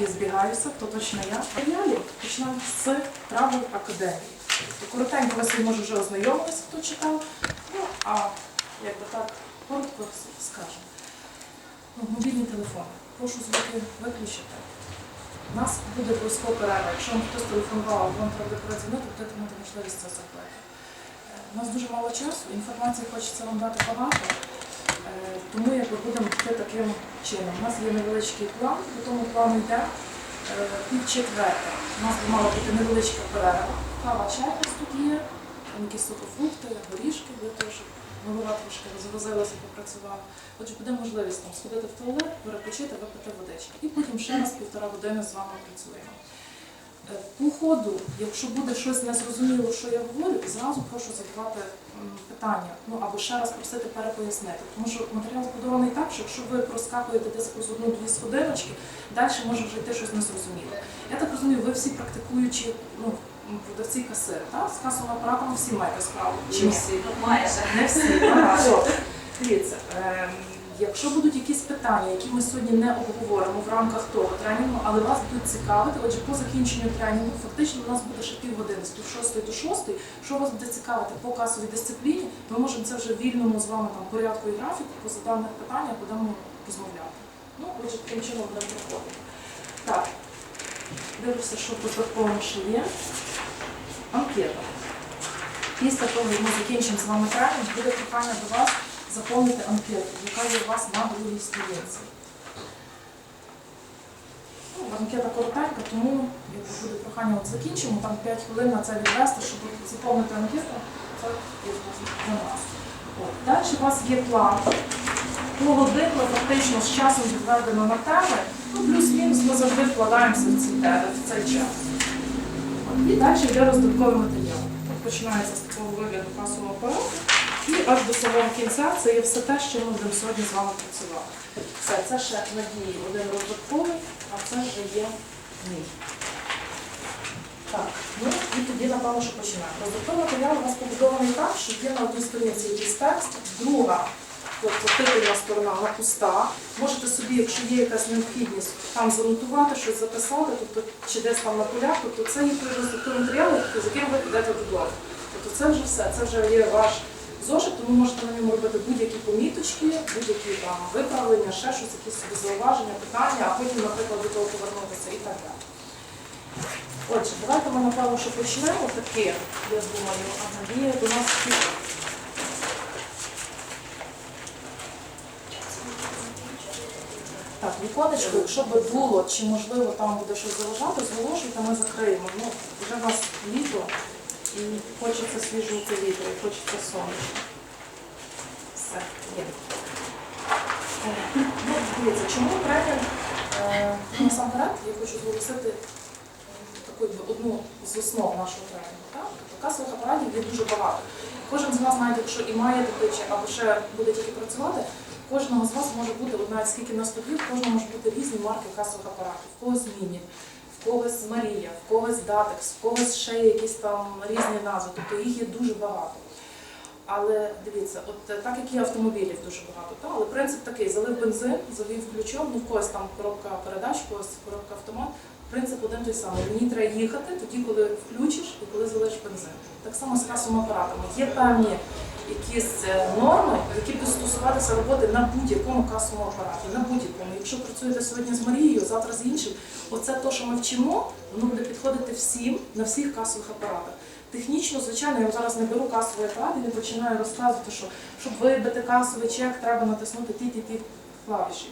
Я збігаюся, то точно я. Далі почнемо з Travel Академії. Коротенько ви собі може вже ознайомилися, хто читав. Ну, а як би так, коротко скажемо. Ну, мобільні телефони. Прошу звуки виключити. У нас буде обов'язково перерва. Якщо вам хтось телефонував, вам треба передзвонити, будете мати можливість це зробити. Е, У нас дуже мало часу, інформації хочеться вам дати багато. Е, Тому якби будемо йти таким чином. У нас є невеличкий план, по тому плану йде е, пів четверта. У нас мала бути невеличка перерва. Кава чай нас тут є, якісь сухофрукти, горішки для того, щоб голова трошки розвозилася, попрацювала. Отже, буде можливість там сходити в туалет, перепочити, випити водички. І потім ще раз півтора години з вами працюємо. Е, По ходу, якщо буде щось незрозуміло, що я говорю, зразу прошу задавати питання, ну або ще раз просити перепояснити. Тому що матеріал збудований так, що якщо ви проскакуєте десь з одну-дві сходиночки, далі може вже йти щось незрозуміле. Я так розумію, ви всі практикуючі ну, продавці касири, так? З касовим апаратом всі маєте справу. Чи всі, майже. Не всі. Дивіться, ем, якщо будуть якісь питання, які ми сьогодні не обговоримо в рамках того тренінгу, але вас будуть цікавити, отже, по закінченню тренінгу фактично у нас буде ще півгодини з пів шостої до шостої. Що вас буде цікавити по касовій дисципліні, ми можемо це вже вільному з вами там порядку і графіку по заданих питаннях будемо розмовляти. Ну, отже, таким чином будемо проходити. Так, дивлюся, що по закону ще є. Анкета. Після того, як ми закінчимо з вами тренінг, буде прохання до вас заповнити анкету, яка є у вас на другій сторінці. Ну, анкета коротенька, тому якщо буде прохання, от закінчимо, там 5 хвилин на це відвести, щоб заповнити анкету, це для нас. Далі у вас є план. Погодинно фактично з часом відведено на теми, ну плюс-мінус ми завжди вкладаємося в ці в цей час. І далі йде роздатковий матеріал. Починається з такого вигляду касового апарату. І аж до самого кінця це є все те, що ми будемо сьогодні з вами працювати. Все, це ще надії один роздатковий, а це вже є мій. Так, ну і тоді, напевно, що починаємо. Роздатковий матеріал у нас побудований так, що є на одній сторінці якийсь текст, друга, тобто титульна сторона, вона пуста. Можете собі, якщо є якась необхідність, там занотувати, щось записати, тобто чи десь там на полях, тобто це є той матеріал, з яким ви підете додому. Тобто це вже все, це вже є ваш зошит, тому можете на ньому робити будь-які поміточки, будь-які виправлення, ще щось, якісь собі зауваження, питання, а потім, наприклад, до того повернутися і так далі. Отже, давайте ми напевно, що почнемо таке, я думаю, а надія до нас. Так, віконечко, якщо би було, чи можливо там буде щось заважати, зголошуйте, ми закриємо. Ну, вже у нас літо і хочеться свіжого повітря, і хочеться сонечка. Все, є. Е, Ну, дивіться, чому е, насамперед я хочу зголосити е, таку одну з основ нашого тренінгу. Тобто касових апаратів є дуже багато. Кожен з вас, навіть якщо і має таке, чи або ще буде тільки працювати, кожного з вас може бути, навіть скільки на столів, кожного може бути різні марки касових апаратів. В когось міні, в когось Марія, в когось Датекс, в когось ще якісь там різні назви. Тобто їх є дуже багато. Але дивіться, от е, так як є автомобілів дуже багато, та, але принцип такий: залив бензин, завів ключом, ну в когось там коробка передач, в когось коробка автомат. Принцип один той самий. Мені треба їхати тоді, коли включиш і коли залиш бензин. Так само з касовими апаратами. Є певні якісь е, норми, які будуть стосуватися роботи на будь-якому касовому апараті. На будь-якому. Якщо працюєте сьогодні з Марією, завтра з іншим, оце те, що ми вчимо, воно буде підходити всім на всіх касових апаратах. Технічно, звичайно, я зараз не беру касовий апарат і не починаю розказувати, що щоб вибити касовий чек, треба натиснути ті-ті-ті клавіші.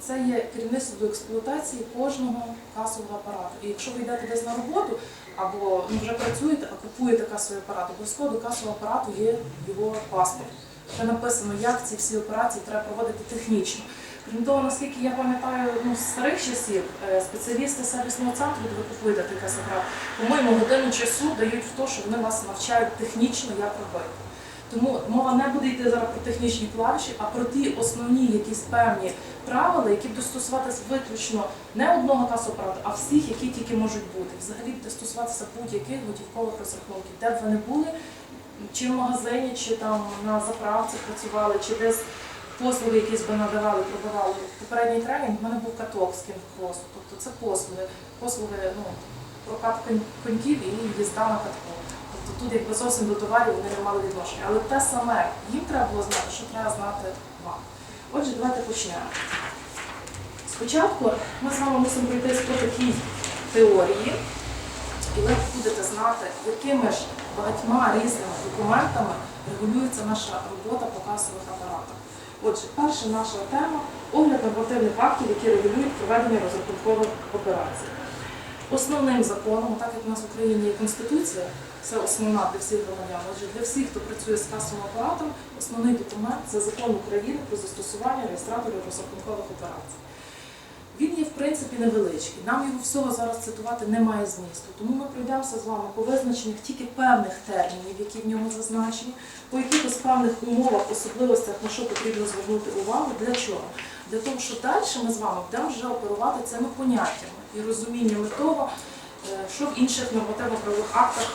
Це є керівництво до експлуатації кожного касового апарату. І якщо ви йдете десь на роботу або ну, вже працюєте, а купуєте касовий апарат, обов'язково до касового апарату є його паспорт. Це написано, як ці всі операції треба проводити технічно. Крім того, наскільки я пам'ятаю, ну, з старих часів е, спеціалісти сервісного центру, де ви купуєте такий апарат, по-моєму, годину часу дають в те, що вони вас навчають технічно, як робити. Тому мова не буде йти зараз про технічні клавіші, а про ті основні якісь певні правила, які будуть стосуватися виключно не одного касового апарату, а всіх, які тільки можуть бути. Взагалі буде стосуватися будь-яких готівкових розрахунків, де б ви не були, чи в магазині, чи там на заправці працювали, чи десь послуги якісь би надавали, продавали. Попередній тренінг в мене був каток з кінг-хвосту. Тобто це послуги, послуги, ну, прокат коньків і їзда на катку. Тобто тут якби зовсім до товарів вони не мали відношення. Але те саме їм треба було знати, що треба знати вам. Отже, давайте почнемо. Спочатку ми з вами мусимо пройтись по такій теорії, і ви будете знати, якими ж багатьма різними документами регулюється наша робота по касових апаратах. Отже, перша наша тема огляд нормативних актів, які регулюють проведення розрахункових операцій. Основним законом, так як у нас в Україні є Конституція, це основна для всіх громадян. Отже, для всіх, хто працює з касовим апаратом, основний документ це закон України про застосування реєстраторів розрахункових операцій. Він є в принципі невеличкий. Нам його всього зараз цитувати немає змісту. Тому ми пройдемося з вами по визначеннях тільки певних термінів, які в ньому зазначені, по якихось певних умовах, особливостях, на що потрібно звернути увагу. Для чого? Для того, що далі ми з вами будемо вже оперувати цими поняттями і розуміннями того, е, що в інших нормативно-правових актах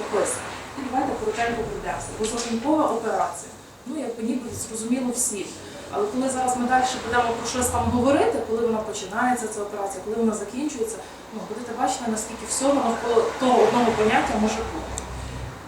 описано. І давайте коротенько пройдемося. Розрахункова операція. Ну, якби ніби зрозуміло всі. Але коли зараз ми далі будемо про щось там говорити, коли вона починається, ця операція, коли вона закінчується, ну, будете бачити, наскільки всього навколо того одного поняття може бути.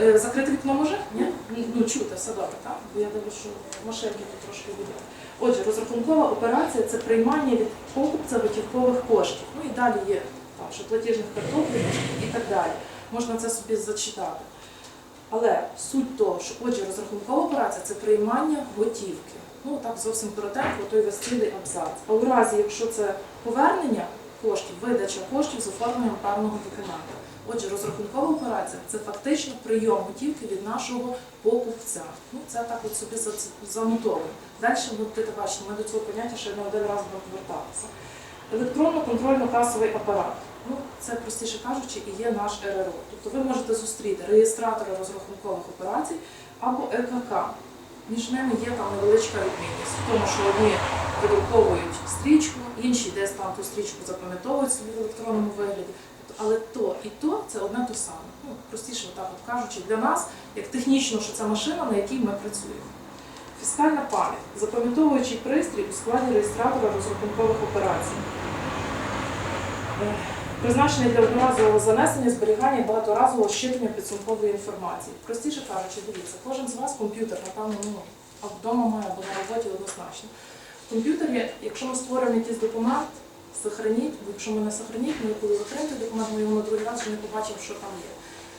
Е, Закрити вікно може? Ні? Ну, чути, все добре, так? Бо я дивлюся, що машинки тут трошки будуть. Отже, розрахункова операція це приймання від покупця готівкових коштів. Ну і далі є там, що платіжних картоплів і так далі. Можна це собі зачитати. Але суть того, що отже, розрахункова операція це приймання готівки. Ну так зовсім коротенько, той весь абзац. А у разі, якщо це повернення коштів, видача коштів з оформленням певного документа. Отже, розрахункова операція це фактично прийом готівки від нашого покупця. Ну це так от собі за- занотовано. Далі будете бачити, ми до цього поняття ще не один раз будемо повертатися. Електронно-контрольно-касовий апарат. Ну, це простіше кажучи, і є наш РРО. Тобто ви можете зустріти реєстратора розрахункових операцій або ЕКК. Між ними є там невеличка відмінність, тому, що одні видруковують стрічку, інші десь там ту стрічку запам'ятовують собі в електронному вигляді. Але то і то це одне то саме. Ну, простіше, так от кажучи, для нас, як технічно, що це машина, на якій ми працюємо. Фіскальна пам'ять запам'ятовуючий пристрій у складі реєстратора розрахункових операцій. Е, Призначений для одноразового занесення, зберігання і багаторазового щитання підсумкової інформації. Простіше кажучи, дивіться, кожен з вас комп'ютер, напевно, ну, а вдома має або на роботі однозначно. В комп'ютері, якщо ми створюємо якийсь документ, сохраніть, бо якщо ми не сохраніть, ми коли закриємо документ, ми його на другий раз вже не побачимо, що там є.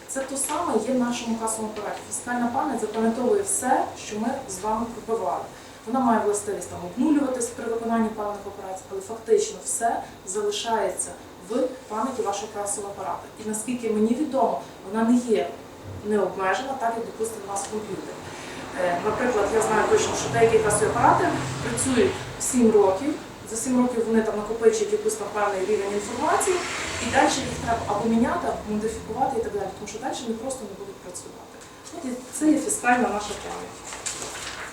Це то саме є в нашому касовому апараті. Фіскальна пам'ять запам'ятовує все, що ми з вами пробивали. Вона має властивість там обнулюватись при виконанні певних операцій, але фактично все залишається в пам'яті вашого касового апарату. І наскільки мені відомо, вона не є необмежена, так як допустимо у нас комп'ютер. Е, Наприклад, я знаю точно, що деякі касові апарати працюють 7 років. За 7 років вони там накопичують якийсь там певний рівень інформації, і далі їх треба або міняти, або модифікувати і так далі, тому що далі вони просто не будуть працювати. От і це є фіскальна наша пам'ять.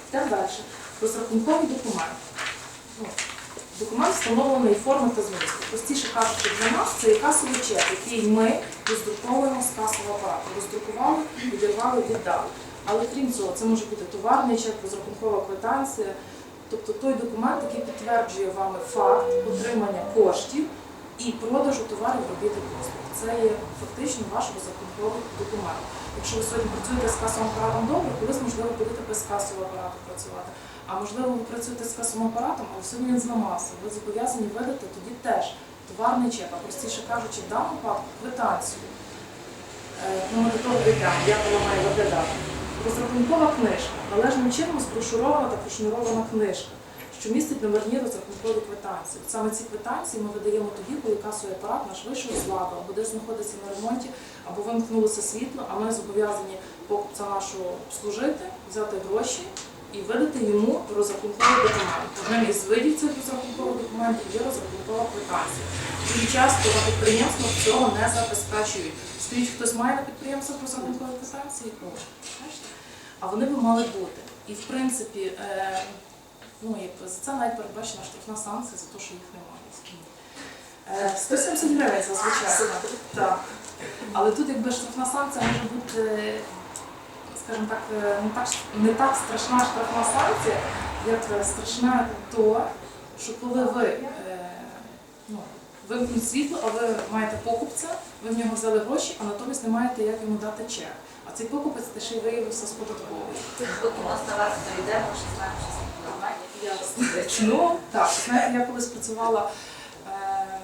Йдемо далі. Розрахунковий документ. Ну, Документ встановленої форми та змісту. Простіше кажучи, для нас це касовий чек, який ми роздруковуємо з касового апарату. Роздрукували, відірвали, віддали. Але крім цього, це може бути товарний чек, розрахункова квитанція, тобто той документ, який підтверджує вами факт отримання коштів і продажу товарів робіт і послуг. Це є фактично ваш розрахунковий документ. Якщо ви сьогодні працюєте з касовим апаратом добре, колись, можливо, будете без касового апарату працювати. А можливо, ви працюєте з касовим апаратом, але сьогодні він зламався. Ви зобов'язані видати тоді теж товарний чек, а простіше кажучи, в даному випадку квитанцію. Е, Ну, ми до того як вона має виглядати. Розрахункова книжка. Належним чином зброшурована та прошнурована книжка, що містить номерні розрахункові квитанції. Саме ці квитанції ми видаємо тоді, коли касовий апарат наш вийшов ладу, або десь знаходиться на ремонті, або вимкнулося світло, а ми зобов'язані покупця нашого обслужити, взяти гроші і видати йому розрахунковий документ. Одним із видів цих розрахункових документів є розрахункова квитанція. Дуже часто на підприємствах цього не забезпечують. Скажіть, хтось має на підприємствах розрахункові квитанції? А вони би мали бути. І в принципі, е, ну, за це навіть передбачена штрафна санкція за те, що їх немає. Е, 170 гривень зазвичай. Так. Але тут якби штрафна санкція може бути, скажімо так, е, не так, не так страшна штрафна санкція, як е, страшне то, що коли ви, е, ну, вимкнуть світло, а ви маєте покупця, ви в нього взяли гроші, а натомість не маєте як йому дати чек. А цей покупець те ще й виявився з податковою. Поки у нас наверх то йде, ми ще знаємо, що це нормально. Ну, так, знаєте, я колись працювала е,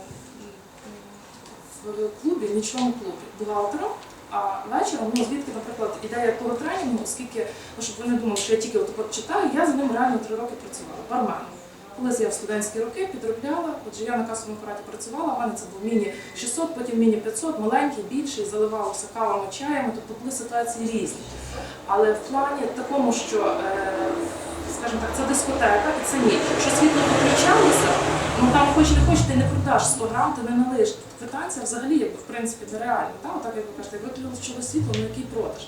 в клубі, в нічному клубі, бухгалтером, а вечором, ну звідки, наприклад, ідея того тренінгу, оскільки, ну, щоб ви не думали, що я тільки от от читаю, я за ним реально три роки працювала, барменом. Колись я в студентські роки підробляла, отже, я на касовому апараті працювала, в мене це був міні 600, потім міні 500, маленький, більший, заливалося кавами, чаями, тобто були ситуації різні. Але в плані такому, що, е, скажімо так, це дискотека і це ні. Що світло виключалося, ну там хоч не хоч ти не продаш 100 грам, ти не налиш. Квитанція взагалі в принципі нереально. Та? Отак, як ви кажете, виключили світло, ну який продаж.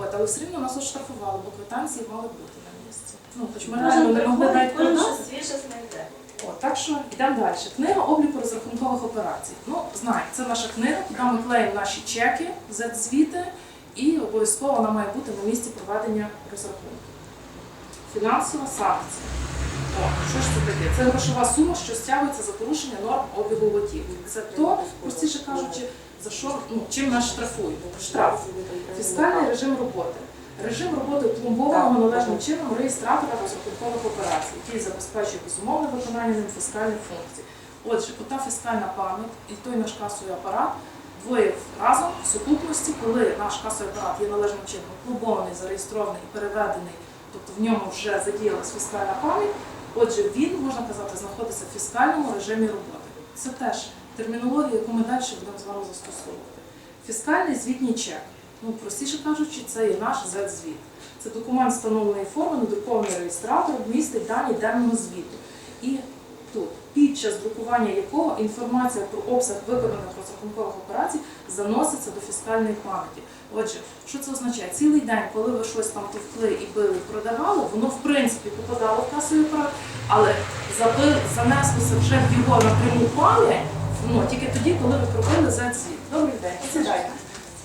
От, але все рівно нас оштрафували, бо квитанції мали бути на місці. Ну, хоч ми реально не могли навіть продати. О, так що йдемо далі. Книга обліку розрахункових операцій. Ну, знай, це наша книга, куди ми клеїмо наші чеки, звіти, і обов'язково вона має бути на місці проведення розрахунку. Фінансова санкція. Що ж це таке? Це грошова сума, що стягується за порушення норм обігу готівки. Це то, простіше кажучи, за що ну, чим нас штрафують. Штраф. Фіскальний режим роботи. Режим роботи пломбованого належним чином реєстратора розрахункових операцій, який забезпечує безумовне виконання ним фіскальних функцій. Отже, ота фіскальна пам'ять і той наш касовий апарат двоє разом в сукупності, коли наш касовий апарат є належним чином пломбований, зареєстрований і переведений, тобто в ньому вже задіялась фіскальна пам'ять. Отже, він, можна казати, знаходиться в фіскальному режимі роботи. Це теж термінологія, яку ми далі будемо з вами застосовувати. Фіскальний звітній чек. Ну, простіше кажучи, це є наш Z-звіт. Це документ встановленої форми, надрукований реєстратором, містить дані денного звіту. І тут, під час друкування якого інформація про обсяг виконаних розрахункових операцій заноситься до фіскальної пам'яті. Отже, що це означає? Цілий день, коли ви щось там товкли і били, продавали, воно в принципі попадало в касовий апарат, але занеслося вже в його напряму пам'ять, ну, тільки тоді, коли ви пробили Z-звіт. Добрий день, сідайте.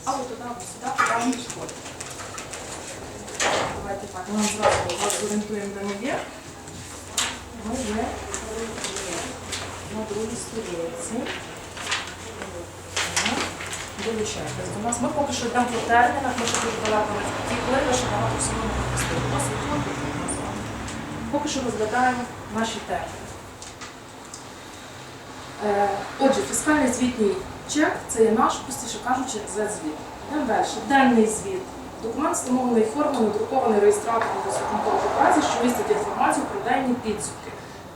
Або туди, або сюди, туди не підходить. Давайте так, ми зразу вас зорієнтуємо, де ми є. Ми є на другій сторінці. Долучайтесь до нас. Ми поки що йдемо по термінах, ми ще дуже далеко не втікли, ще багато всього не пропустили. Поки що розглядаємо наші терміни. Е, Отже, фіскальний звітній чек це є наш, простіше кажучи, Z-звіт. Йдемо далі. Денний звіт. Документ встановлений формою, надрукований реєстратором розрахункових операцій, що містить інформацію про денні підсумки.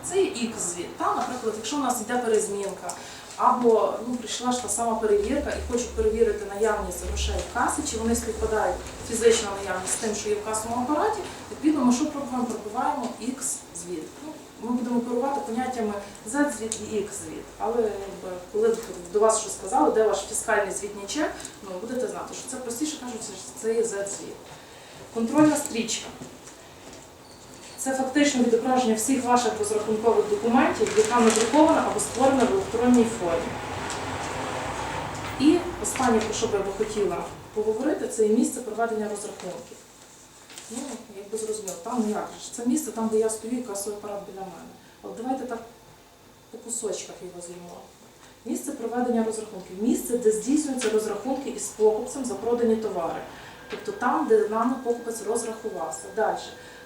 Це є X-звіт. Та, наприклад, якщо у нас йде перезмінка, або ну, прийшла ж та сама перевірка і хочуть перевірити наявність грошей в касі, чи вони співпадають фізична наявність з тим, що є в касовому апараті, відповідно, ми що пробуємо? Пробуваємо X-звіт. Ну, ми будемо оперувати поняттями Z-звіт і X-звіт. Але якби, коли до вас що сказали, де ваш фіскальний звітній чек, ну, будете знати, що це простіше кажуть, що це є Z-звіт. Контрольна стрічка. Це фактично відображення всіх ваших розрахункових документів, яка надрукована або створена в електронній формі. І останнє, про що би я би хотіла поговорити, це є місце проведення розрахунків. Ну, якби зрозуміло, там як же. Це місце там, де я стою і касовий апарат біля мене. От давайте так по кусочках його з'їмо. Місце проведення розрахунків. Місце, де здійснюються розрахунки із покупцем за продані товари. Тобто там, де нами покупець розрахувався. Далі.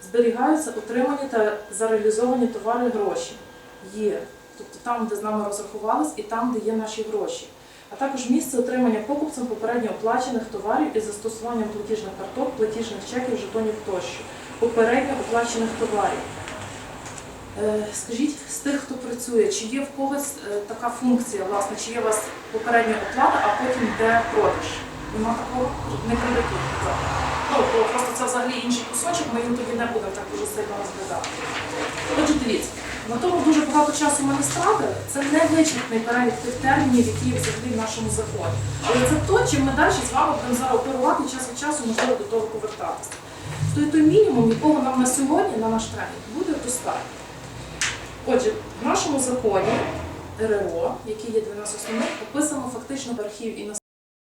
Зберігаються отримані та зареалізовані товари гроші. Є. Тобто там, де з нами розрахувались, і там, де є наші гроші. А також місце отримання покупцем попередньо оплачених товарів із застосуванням платіжних карток, платіжних чеків, жетонів тощо. Попередньо оплачених товарів. Е, Скажіть з тих, хто працює, чи є в когось е, така функція, власне, чи є у вас попередня оплата, а потім йде продаж? Нема такого не кредиту. Ну, просто це взагалі інший кусочок, ми їм тоді не будемо так дуже сильно розглядати. Отже, дивіться, на тому дуже багато часу стратили. Це не вичерпний перелік тих термінів, які є взагалі в нашому законі. Але це то, чим ми далі з вами будемо зараз час від часу можливо до того повертатися. Той той мінімум, якого нам на сьогодні, на наш тренінг, буде достатньо. Отже, в нашому законі РРО, який є для нас основним, описано фактично архів і на